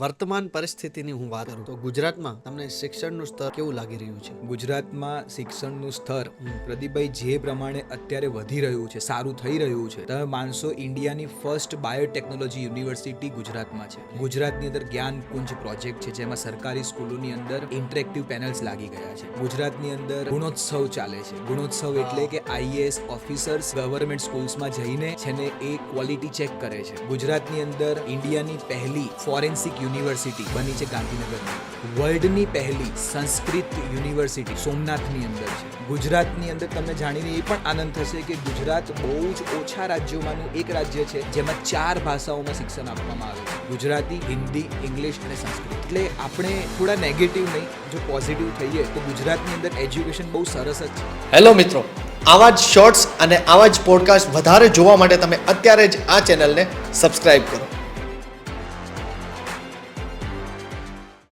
વર્તમાન પરિસ્થિતિની હું વાત કરું તો ગુજરાતમાં તમને શિક્ષણનું સ્તર કેવું લાગી રહ્યું છે? ગુજરાતમાં શિક્ષણનું સ્તર પ્રદીપભાઈ, જે પ્રમાણે અત્યારે વધી રહ્યું છે, સારું થઈ રહ્યું છે, તમે માનશો ઇન્ડિયાની ફર્સ્ટ બાયોટેકનોલોજી યુનિવર્સિટી ગુજરાતમાં છે. ગુજરાતની અંદર જ્ઞાન કુંજ પ્રોજેક્ટ છે, જેમાં સરકારી સ્કૂલોની અંદર ઇન્ટરેક્ટિવ પેનલ્સ લાગી ગયા છે. ગુજરાતની અંદર ગુણોત્સવ ચાલે છે. ગુણોત્સવ એટલે કે આઈએએસ ઓફિસર્સ ગવર્મેન્ટ સ્કૂલ્સમાં જઈને છે ને એ ક્વોલિટી ચેક કરે છે. ગુજરાતની અંદર ઇન્ડિયાની પહેલી ફોરેન્સિક યુનિવર્સિટી બની છે ગાંધીનગરમાં વર્લ્ડની પહેલી સંસ્કૃત યુનિવર્સિટી સોમનાથની અંદર છે. ગુજરાતની અંદર તમને જાણીને એ પણ આનંદ થશે કે ગુજરાત બહુ જ ઓછા રાજ્યોમાંનું એક રાજ્ય છે, જેમાં ચાર ભાષાઓમાં શિક્ષણ આપવામાં આવે છે. ગુજરાતી, હિન્દી, ઇંગ્લિશ અને સંસ્કૃત. એટલે આપણે થોડા નેગેટિવ નહીં, જો પોઝિટિવ થઈએ તો ગુજરાતની અંદર એજ્યુકેશન બહુ સરસ જ છે. હેલો મિત્રો, આવા જ શોર્ટ્સ અને આવા જ પોડકાસ્ટ વધારે જોવા માટે તમે અત્યારે જ આ ચેનલને સબસ્ક્રાઇબ કરો.